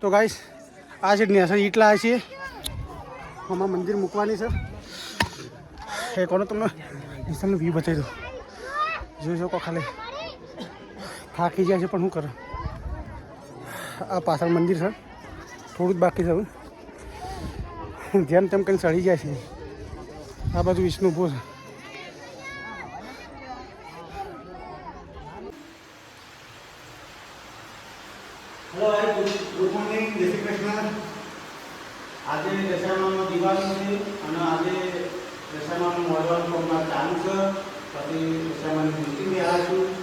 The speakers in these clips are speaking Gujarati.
તો ગાઈસ આ છે અસર એટલા આ છે. આમાં મંદિર મૂકવાની છે. એ કોનો તમને નિશાનનો વ્યૂ બતાવી દો જોઈ શકો ખાલી. થાકી જાય છે, પણ શું કરે? આ પાછળ મંદિર છે. થોડું જ બાકી છે જેમ તેમ કંઈ ચડી જાય છે. આ બાજુ વિષ્ણુ ઊભો છે. દિવાળી છે અને આજે દશામાનું મળવાનું પ્રોગ્રામ ચાલુ છે. પછી દશામાની બી આવ્યા છું.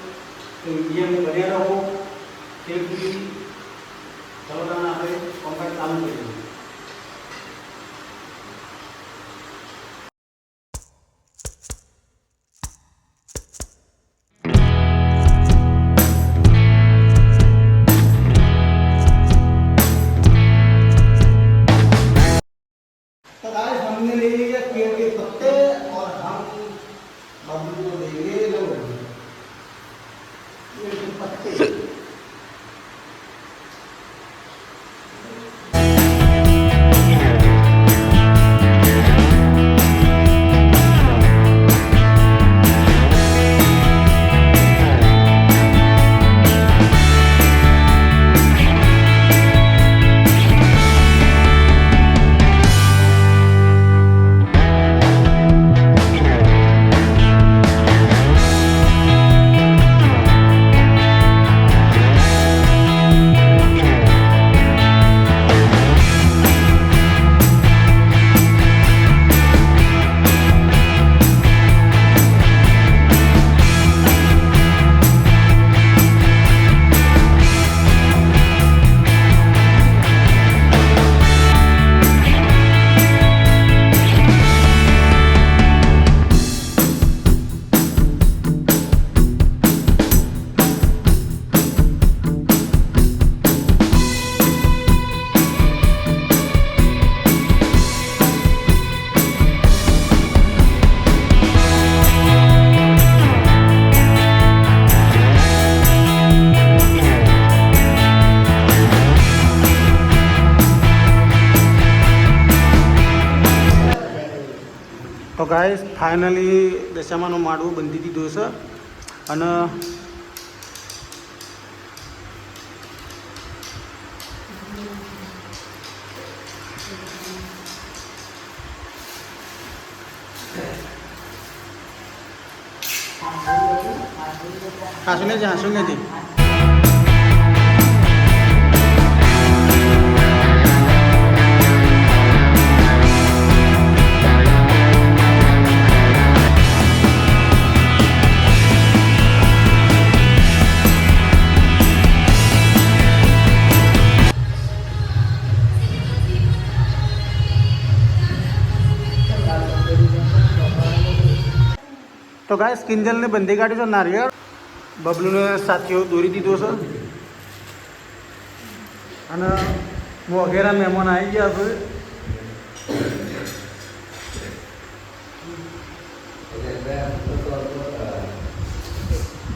તો વીડિયો બન્યા રહો. તે સુધી ચલો આપણે કોન્ટ્રાક્ટ ચાલુ કરીએ ફાઇનલી દશામાનું માળવું બંધી દીધું છે. અને હાસુ ને હાસુ નથી તો ગાય કિંજલને બંધી કાઢી છે નારિયેળ. બબલુને સાથીઓ દોરી દીધો છે. અને વગેરે મહેમાન આવી ગયા છે.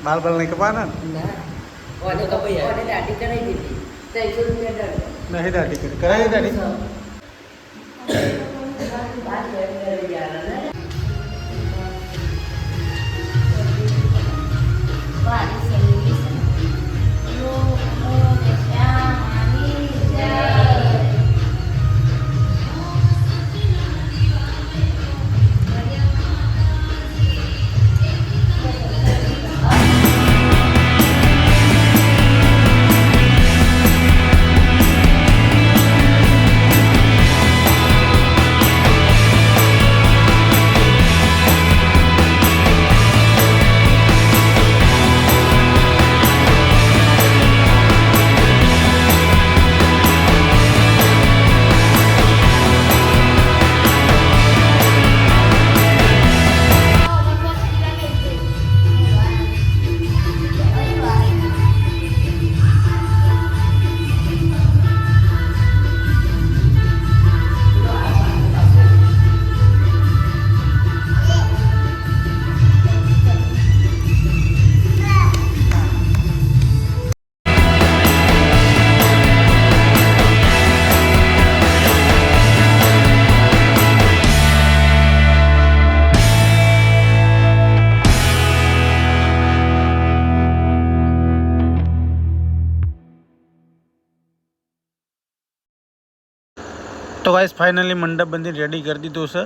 બાલ બાલ નહીં કપા ના. નહીં દાઢી કરાવી દાઢી? Black. તો ગાઈસ ફાઇનલી મંડપ બંધી રેડી કરી દીધો છે.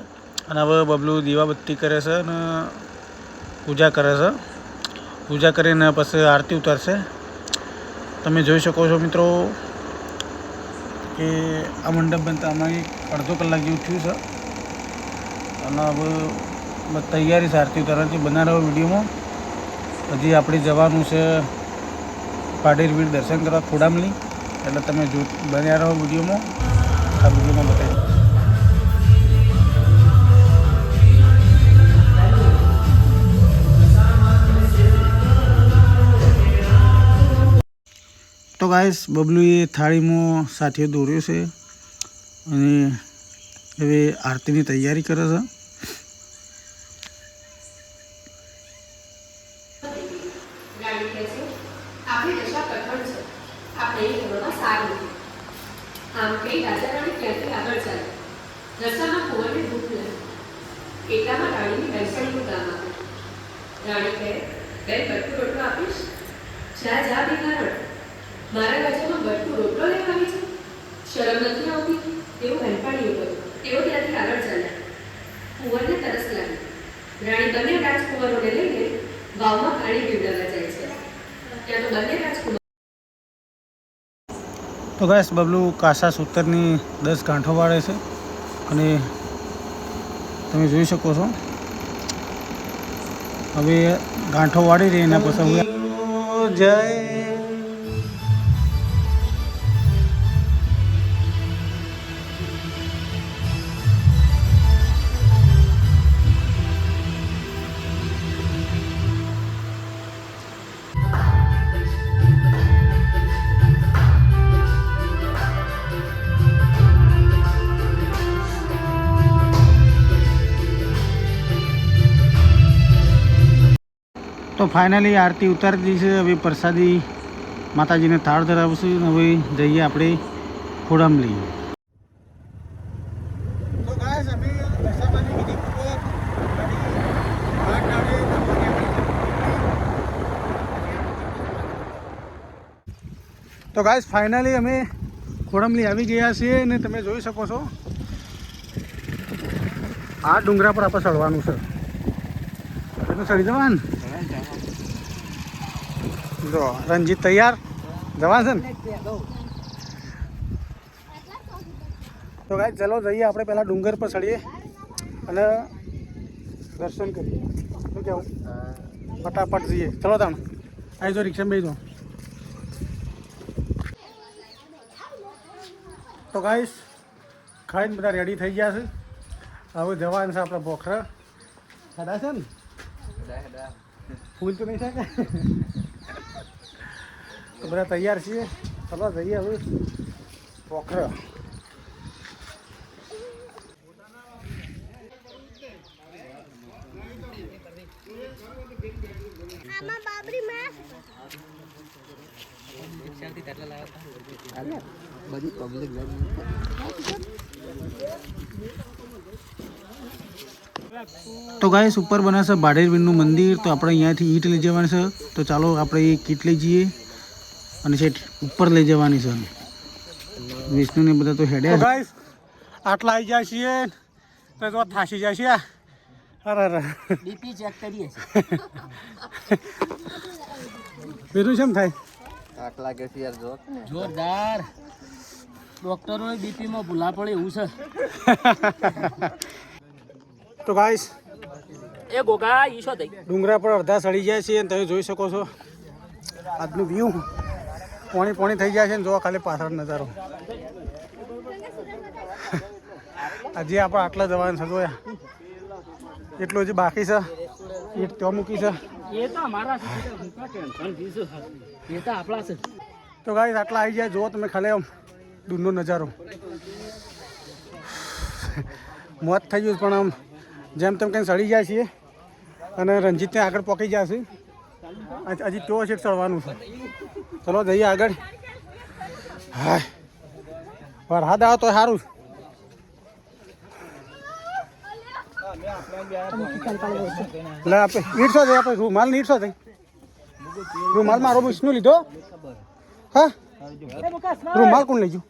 અને હવે બબલું દીવાબત્તી કરે છે અને પૂજા કરે છે. પૂજા કરીને પછી આરતી ઉતારશે. તમે જોઈ શકો છો મિત્રો કે આ મંડપ બનતા અમારે અડધો કલાક જેવું થયું છે. અને હવે તૈયારી છે આરતી ઉતારવાની બના રહ્યો વિડીયોમાં. હજી આપણે જવાનું છે પાડેરવીર દર્શન કરવા ખોડામલી. એટલે તમે જો બન્યા રહો વિડીયોમાં. આ વિડીયોમાં બતાવી તો ગાઈસ બબલુએ થાળીમાં સાથીઓ દોર્યો છે અને હવે આરતીની તૈયારી કરે છે. આપણી દશા કઠણ છે. આપણે એ સારું આમ કઈ રાજા રાણી ક્યાંથી આગળ ચાલે. રસ્તામાં કુંવરને ભૂખ લાગી એટલામાં રાણીની બેસણીનું કામ આવ્યું. રાણી કહે, બેન બટકું રોટલો આપીશ? જા જા, ભિખારણ. મારા રાજામાં બટકું રોટલો લેવા આવી છે. શરમ નથી આવતી. તેવું બહેનપાણીઓ કહ્યું તેઓ ત્યાંથી આગળ ચાલ્યા. કુંવરને તરસ લાગી. રાણી બંને રાજકુંવરોને લઈને વાવમાં પાણી પીવડાવવા જાય છે. ત્યાં તો બંને રાજકુમાર તો ગાઈસ બબલુ કાસા સૂતરની દસ ગાંઠો વાળે છે અને તમે જોઈ શકો છો. હવે ગાંઠો વાળી રહી એના પછી જય તો ફાઇનલી આરતી ઉતારી દીધી છે. હવે પ્રસાદી માતાજીને થાળ ધરાવશું અને હવે જઈએ આપણે ખોડામલી તો ગાઈસ ફાઇનલી અમે ખોડમલી આવી ગયા છીએ અને તમે જોઈ શકો છો. આ ડુંગરા પર આપણે ચડવાનું છે. તો ચડી જવાનું? જો રણજીત તૈયાર? જવા છે ને? તો ગાય ચલો જઈએ આપણે પહેલાં ડુંગર પર ચડીએ અને દર્શન કરીએ. શું કહેવું? ફટાફટ જઈએ. ચલો તમે આવી જો રિક્ષા બેસી જાઓ તો ગાઈશ ખાઈને બધા રેડી થઈ ગયા છે. હવે જવાનું છે આપણે બોખરા ખાડા છે ને? ફૂલ તો નહીં થાય બધા તૈયાર છીએ. ચલો જઈએ હવે. પોખર. બધી પબ્લિક તો ગાઈસ ઉપર બનાવશે છે ભાડેરવીરનું મંદિર તો આપણે અહીંયાથી ઈટ લઈ જવાનું છે. તો ચાલો આપણે એ કીટ લઈ જઈએ. અને છે ઉપર લઈ જવાની છે વિષ્ણુને બધા તો હેડ્યા ગાઈસ આટલા આવી જાય છીએ. તો તો થાસી જાય છે અરે અરે. બીપી ચેક કરીએ બીજું કેમ થાય? આઠ લાગે છે યાર જોર જોરદાર. ડોક્ટરો બીપીમાં ભૂલા પડે એવું છે. તો ગાઈસ એ ગોગા ઈશો થઈ ડુંગરા પર અડધા સડી જાય છે અને તમે જોઈ શકો છો. આજનું વ્યૂ પોણી પોણી થઈ જાય છે ને જો ખાલી પાછળ નજારો. હજી આપણે આટલા જવાનું છે જોયા. એટલું હજી બાકી છે. ઈટ ત્યાં મૂકી છે. તો તો તો ગાઈસ આટલા આવી જાય જુઓ તમે ખાલી આમ દૂરનો નજારો. મોત થઈ ગયું પણ આમ જેમ તેમ કંઈ સડી જાય છીએ. અને રણજીતને આગળ પોકી જાય છે હજી તો છે ચડવાનું છે. ચલો જઈએ આગળ. હા વરસાદ આવે તો સારું લે આપણે નીરસો થઈ આપણે રૂમાલ ને ઈટસો થઈ રૂમાલ મારો વિષ્ણુ લીધો? હા? રૂમાલ કોણ લઈ ગયું?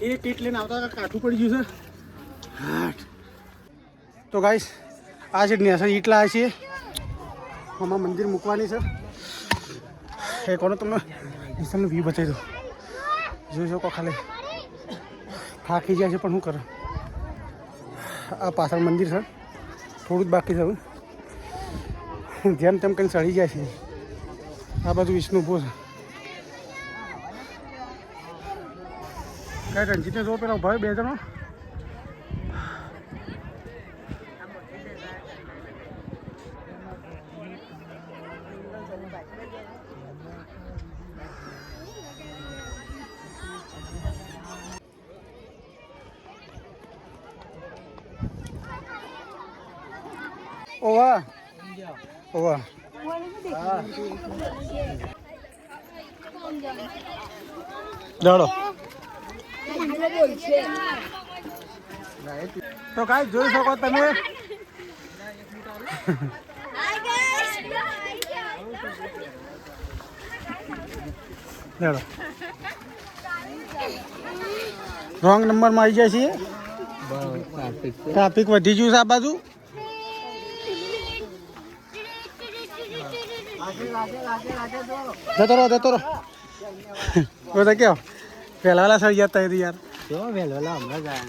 તો પીટ લઈને આવતા કાઠું પડી ગયું છે. તો ગાઈસ આ છે નેસર એટલા છે. આમાં મંદિર મૂકવાની છે. એ કોનો તમને નિશાનનું વ્યૂ બતાવી દો જોઈ શકો ખાલી. થાકી જાય છે, પણ શું કરે? આ પાછળ મંદિર છે. થોડું જ બાકી છે જેમ તેમ કંઈ ચડી જાય છે. આ બાજુ વિષ્ણુ ભો છે. કઈ રણજીતને જો પેલા ભાઈ બે જણો. દાડો. તો કાંઈ જોઈ શકો તમે. દાડો. રોંગ નંબરમાં આવી જાય છીએ ટ્રાફિક વધી ગયું છે આ બાજુ. જતો રહો જતો રહો. બધા કેવો? પહેલા સર જતા હતી યાર. જો વેલવેલા હમણાં જાય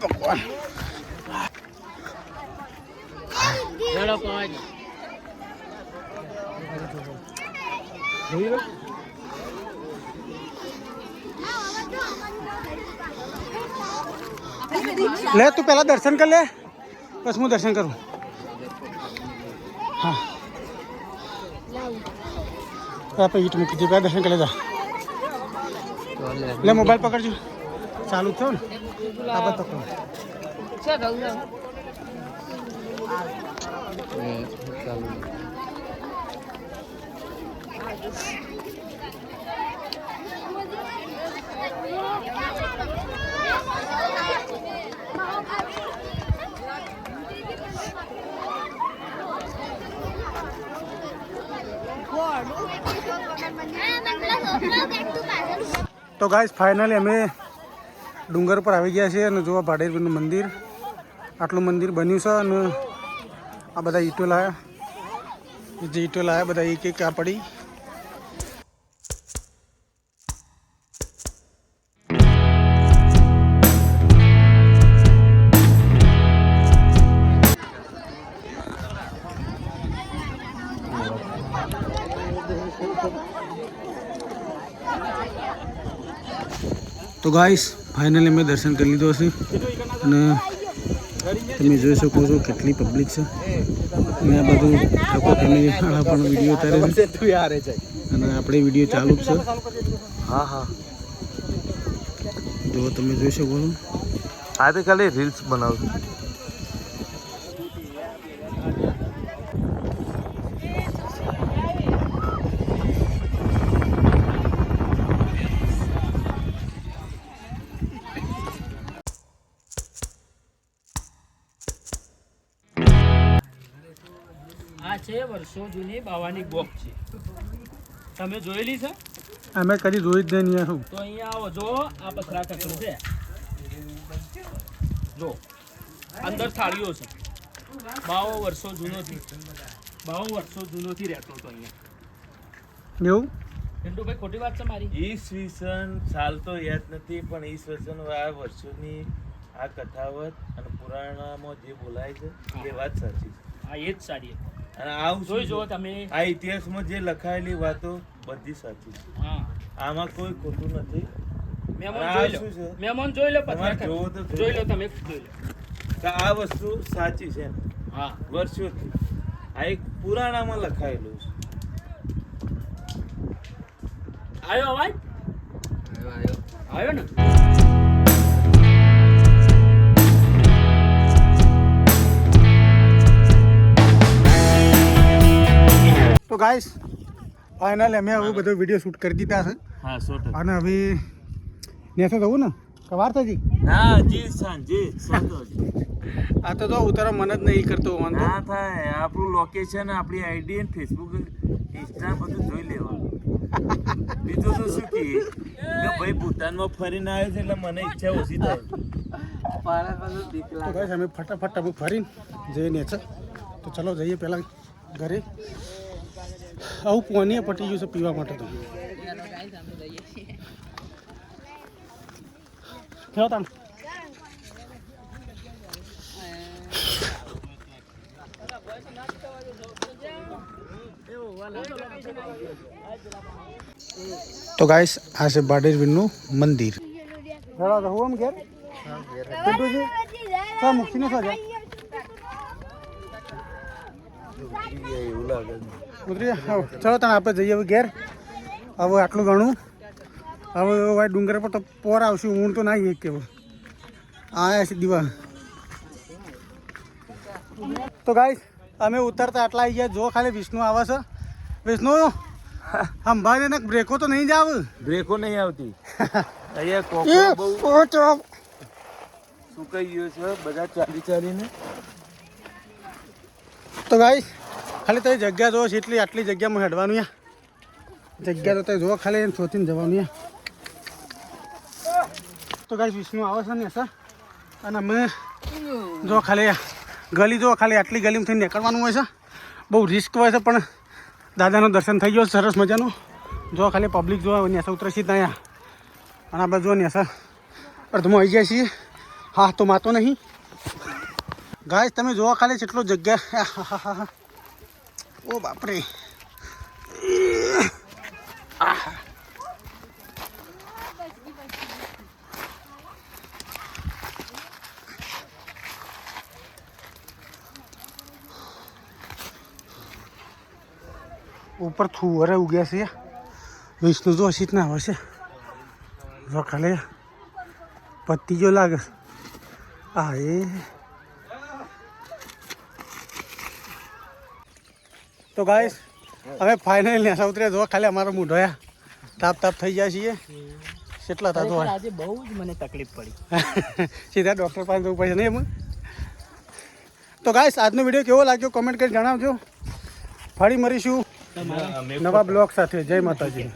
ભગવાન. લે તું પહેલા દર્શન કર લે બસ હું દર્શન કરું હા આપણે ઈટ મૂકી દીધી પહેલા દર્શન કરી લેજા લે મોબાઈલ પકડજો ચાલુ જ થયો ને આ બધો પકડો તો ગાઈસ ફાઇનલી અમે ડુંગર પર આવી ગયા છીએ અને જોવા ભાડેરનું મંદિર. આટલું મંદિર બન્યું છે અને આ બધા ઈંટો લાયા. જે ઈંટો લાયા, બધા એક એક આ પડી. તો ગાઈસ ફાઇનલી મેં દર્શન કરી લીધો હશે. અને તમે જોઈ શકો છો કેટલી પબ્લિક છે. અને આ બધું ઠાકોર ફેમિલી વાળા પણ વીડિયો ઉતારે છે. અને આપણે વીડિયો ચાલુ જ છે. હા હા જો તમે જોઈ શકો છો. આ તો ખાલી રીલ્સ બનાવું આ છે વર્ષો જૂની બાવાની બોક છે. તમે જોયેલી છે? અમે કદી જોઈ જ નહીં અહીંયા તો અહીંયા આવો જો આ પથરા કચરો છે. જો અંદર થાળીઓ છે. બાવો વર્ષો જૂનોથી બાવો વર્ષો જૂનોથી રહેતો હતો અહીંયા. એવું? પિન્ટુભાઈ ખોટી વાત છે મારી? ઈસવીસન સાલ તો યાદ નથી પણ ઈસવીસન આ વર્ષોની આ કથાવત અને પુરાણમાં જે બોલાય છે એ વાત સાચી છે. આ એ જ સારી. અને આવું જોઈ જો જુઓ તમે. આ ઇતિહાસમાં જે લખાયેલી વાતો બધી સાચી છે. હા. આમાં કોઈ ખોટું નથી. મહેમાન જોઈ લો. મહેમાન જોઈ જોવો તો જોઈ લો. તમે જોઈ લો. આ વસ્તુ સાચી છે. હા. વર્ષોથી. આ એક પુરાણામાં લખાયેલું છે. આવ્યો અવાજ? આવ્યો. આવ્યો ને? તો ગાઈસ ફાઇનલ અમે હવે બધો વીડિયો શૂટ કરી દીધા છે. હા ટકા અને હવે નેસો થવું ને? કવાર થજી ના જી. સાંજે આ તો તો ઉતારો મન જ નહીં કરતો વાંધો. ના થાય આપણું લોકેશન આપણી આઈડી અને ફેસબુક ઇન્સ્ટા બધું જોઈ લેવાનું. બીજું તો શું કે કે ભાઈ ભૂતાનમાં ફરીને આવ્યો છે એટલે મને ઈચ્છા ઓછી થાય. તો અમે ફટાફટ ફરીને જઈને છે તો ચલો જઈએ પહેલાં ઘરે. આવું પોનીએ પટી ગયું છે પીવા માટે તો કેવો તાણ તો ગાઈસ આ છે બાડેરવીરનું મંદિર હેલો તો હું ઘેર કેટલું છે સર મૂકીને સર એવું લાગે ઉતરી. ચલો તને આપણે જઈએ હવે ઘેર. હવે આટલું ઘણું હવે ભાઈ ડુંગર પર તો પોર આવશે ઊંડ તો ના એક કેવું આયા છે દીવા તો ગાઈસ અમે ઉતરતા આટલા આવી ગયા. જો ખાલી વિષ્ણુ આવે છે. વિષ્ણુ સંભાળે ને બ્રેકો તો નહીં જ આવે બ્રેકો નહીં આવતી. અહીંયા કોકો સુકાઈ ગયો છે? બધા ચાલી ચાલીને? તો ગાઈસ ખાલી તો જગ્યા જોવો છે, એટલી આટલી જગ્યામાં હેડવાનું યા. જગ્યા તો તમે જો ખાલી એને શોધીને જવાનું યા. તો ગાઈસ વિષ્ણુ આવે છે ને સર. અને અમે જો ખાલી ગલી જો ખાલી આટલી ગલીમાંથી નીકળવાનું હોય છે. બહુ રિસ્ક હોય છે, પણ દાદાનું દર્શન થઈ ગયું, સરસ મજાનું. જો ખાલી પબ્લિક જો નેસા ઉતરે છે ત્યાં અને આપણે જો નેસા અર્ધમાં આવી જાય છીએ. હા, તો માતો નહીં. ગાય તમે જોવા ખાલી કેટલો જગ્યા આહાહાહા. ઓ બાપરે. આહા. ઉપર થુવરે ઉગ્યા છે. વિષ્ણુ તો સીટ ના હશે. જો ખાલી પત્તી જો લાગે આ એ તો ગાઈસ હવે ફાઇનલ નેસા ઉતર્યા. જો ખાલી અમારો મૂઢો તાપ તાપ થઈ જાય છીએ. કેટલા થતો હોય આજે બહુ જ મને તકલીફ પડી. સીધા ડૉક્ટર પાસે જવું પડશે નહીં એમ? તો ગાઈસ આજનો વીડિયો કેવો લાગ્યો? કોમેન્ટ કરી જણાવજો. ફરી મળીશું. નવા બ્લોગ સાથે. જય માતાજી.